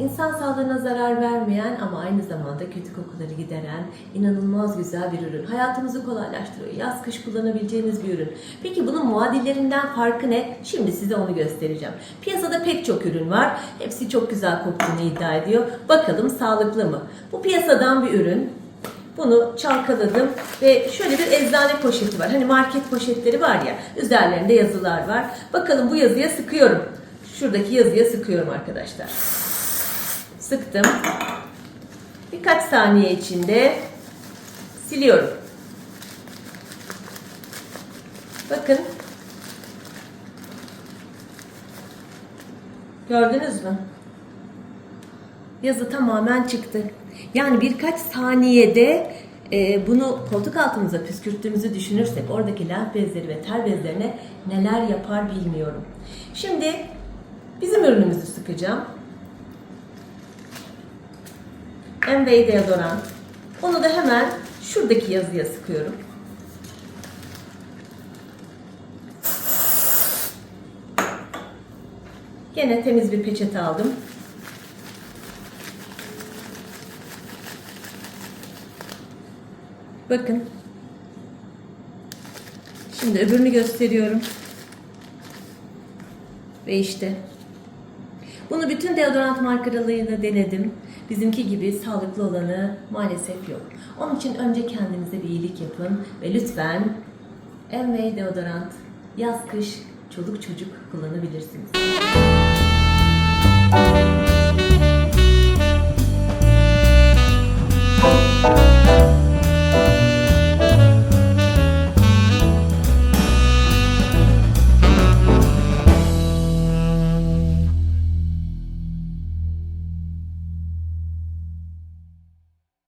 İnsan sağlığına zarar vermeyen ama aynı zamanda kötü kokuları gideren inanılmaz güzel bir ürün. Hayatımızı kolaylaştırıyor. Yaz kış kullanabileceğiniz bir ürün. Peki bunun muadillerinden farkı ne? Şimdi size onu göstereceğim. Piyasada pek çok ürün var. Hepsi çok güzel koktuğunu iddia ediyor. Bakalım sağlıklı mı? Bu piyasadan bir ürün. Bunu çalkaladım ve şöyle bir eczane poşeti var. Hani market poşetleri var ya, üzerlerinde yazılar var. Bakalım bu yazıya sıkıyorum. Şuradaki yazıya sıkıyorum arkadaşlar. Sıktım. Birkaç saniye içinde siliyorum. Bakın. Gördünüz mü? Yazı tamamen çıktı. Yani birkaç saniyede e, bunu koltuk altımıza püskürttüğümüzü düşünürsek oradaki lenf bezleri ve ter bezlerine neler yapar bilmiyorum. Şimdi bizim ürünümüzü sıkacağım. Envey deodorant. Onu da hemen şuradaki yazıya sıkıyorum. Gene temiz bir peçete aldım. Bakın. Şimdi öbürünü gösteriyorum. Ve işte. Bunu bütün deodorant markalarıyla denedim. Bizimki gibi sağlıklı olanı maalesef yok. Onun için önce kendinize bir iyilik yapın ve lütfen Emway deodorant yaz kış çoluk çocuk kullanabilirsiniz.